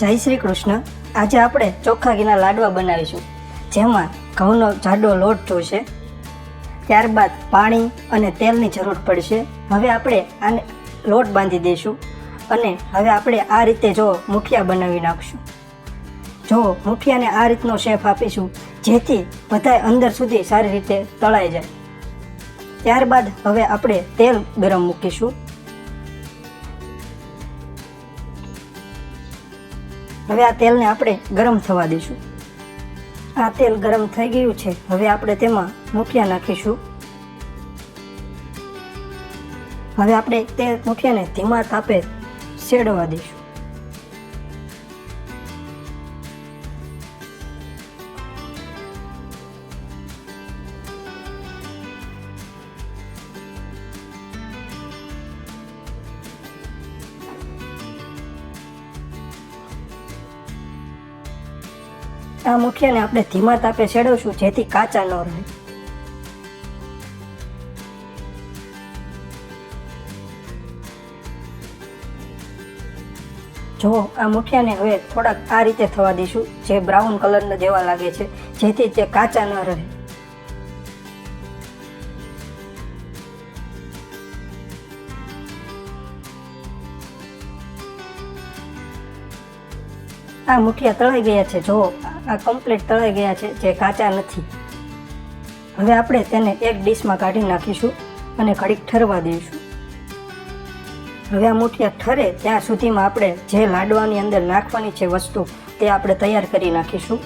જય શ્રી કૃષ્ણ. આજે આપણે ચોખ્ખા ઘીના લાડવા બનાવીશું. જેમાં ઘઉંનો જાડો લોટ જોઈશે ત્યારબાદ પાણી અને તેલની જરૂર પડશે. હવે આપણે આને લોટ બાંધી દઈશું અને હવે આપણે આ રીતે જો મુઠિયા બનાવી નાખશું. જો મુઠિયાને આ રીતનો શેફ આપીશું, જેથી બધાય અંદર સુધી સારી રીતે તળાઈ જાય. ત્યારબાદ હવે આપણે તેલ ગરમ મૂકીશું. હવે આ તેલને આપણે ગરમ થવા દઈશું. આ તેલ ગરમ થઈ ગયું છે. હવે આપણે તેમાં મૂઠિયા નાખીશું. હવે આપણે તે મૂઠિયાને ધીમા તાપે શેડવા દઈશું. આ મુઠિયાને આપણે ધીમા તાપે શેડવશું જેથી કાચા ન રહે. જો આ મુઠિયાને હવે થોડાક આ રીતે થવા દઈશું, જે બ્રાઉન કલરના જેવા લાગે છે, જેથી તે કાચા ન રહે. આ મુઠિયા તળાઈ ગયા છે, જો આ કમ્પ્લીટ તળાઈ ગયા છે, જે કાચા નથી. હવે આપણે તેને એક ડીશમાં કાઢી નાખીશું અને ઘડીક ઠરવા દઈશું. હવે આ મૂઠિયા ઠરે ત્યાં સુધીમાં આપણે જે લાડવાની અંદર નાખવાની છે વસ્તુ તે આપણે તૈયાર કરી નાખીશું.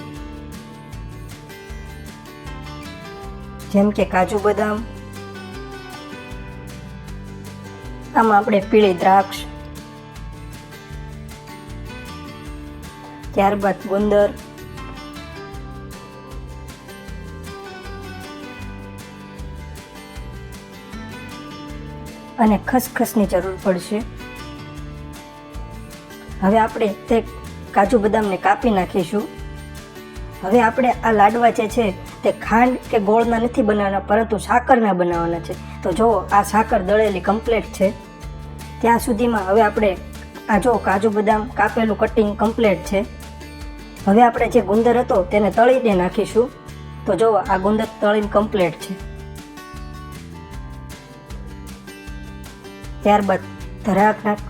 જેમ કે કાજુ બદામ. આમાં આપણે પીળી દ્રાક્ષ. ત્યારબાદ ગુંદર. અને ખસખસની જરૂર પડશે. હવે આપણે તે કાજુ બદામને કાપી નાખીશું. હવે આપણે આ લાડવા જે છે તે ખાંડ કે ગોળના નથી બનાવવાના, પરંતુ સાકરના બનાવવાના છે. તો જો આ સાકર દળેલી કમ્પ્લેટ છે, ત્યાં સુધીમાં હવે આપણે આ જો કાજુ બદામ કાપેલું કટિંગ કમ્પ્લેટ છે. હવે આપણે જે ગુંદર હતો તેને તળીને નાખીશું. તો જો આ ગુંદર તળીને કમ્પ્લેટ છે. ત્યારબાદ ધરાક નાખ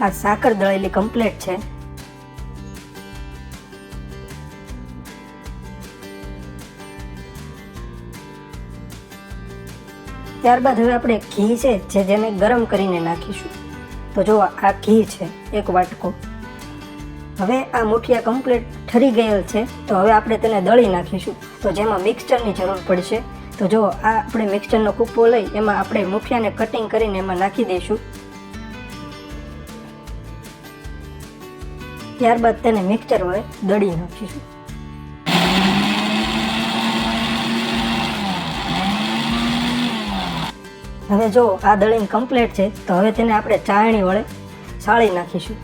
આ સાકર દળેલી કમ્પ્લેટ છે. ત્યારબાદ હવે આપણે ઘી છે જે જેને ગરમ કરીને નાખીશું. તો જો આ ઘી છે, એક વાટકો. હવે આ મુઠિયા કમ્પ્લીટ ઠરી ગયેલ છે, તો હવે આપણે તેને દળી નાખીશું. તો જેમાં મિક્સચરની જરૂર પડશે. તો જો આ આપણે મિક્સચરનો કૂપો લઈ, એમાં આપણે મુઠિયાને કટિંગ કરીને એમાં નાખી દઈશું. ત્યારબાદ તેને મિક્સચર વડે દળી નાખીશું. હવે જો આ દળીને કમ્પ્લીટ છે, તો હવે તેને આપણે ચાળણી વડે સાળી નાખીશું.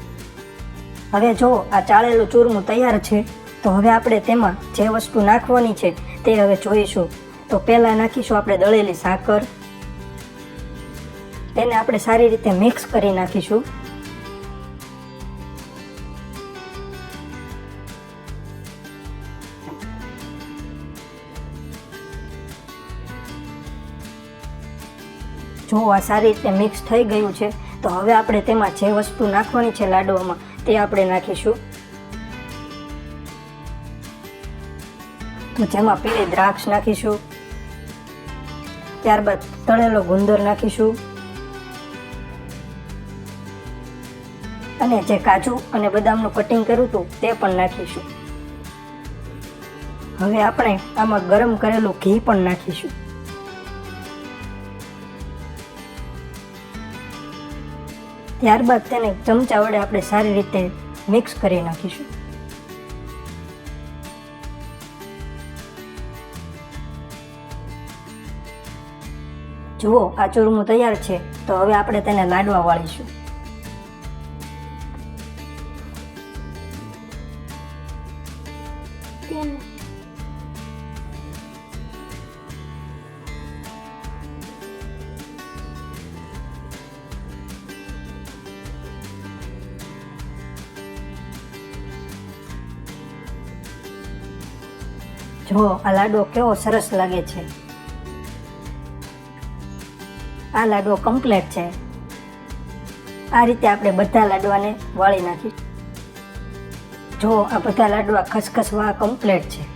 હવે જો આ ચાળેલું ચૂરમું તૈયાર છે, તો હવે આપણે તેમાં જે વસ્તુ નાખવાની છે તે હવે જોઈશું. તો પહેલાં નાખીશું આપણે દળેલી સાકર. તેને આપણે સારી રીતે મિક્સ કરી નાખીશું. જો આ સારી રીતે મિક્સ થઈ ગયું છે, તો હવે આપણે તેમાં જે વસ્તુ નાખવાની છે લાડવામાં તે આપણે નાખીશું. તો જેમાં પીળી દ્રાક્ષ નાખીશું. ત્યારબાદ તળેલો ગુંદર નાખીશું. અને જે કાજુ અને બદામનું કટિંગ કર્યું હતું તે પણ નાખીશું. હવે આપણે આમાં ગરમ કરેલું ઘી પણ નાખીશું. ત્યારબાદ તેને ચમચા વડે આપણે સારી રીતે મિક્સ કરી નાખીશું. જુઓ, આ ચૂરમું તૈયાર છે, તો હવે આપણે તેને લાડવા વાળીશું. જો આ લાડવો કેવો સરસ લાગે છે. આ લાડવો કમ્પ્લેટ છે. આ રીતે આપણે બધા લાડવાને વાળી નાખી જો આ બધા લાડવા ખસખસવા કમ્પ્લેટ છે.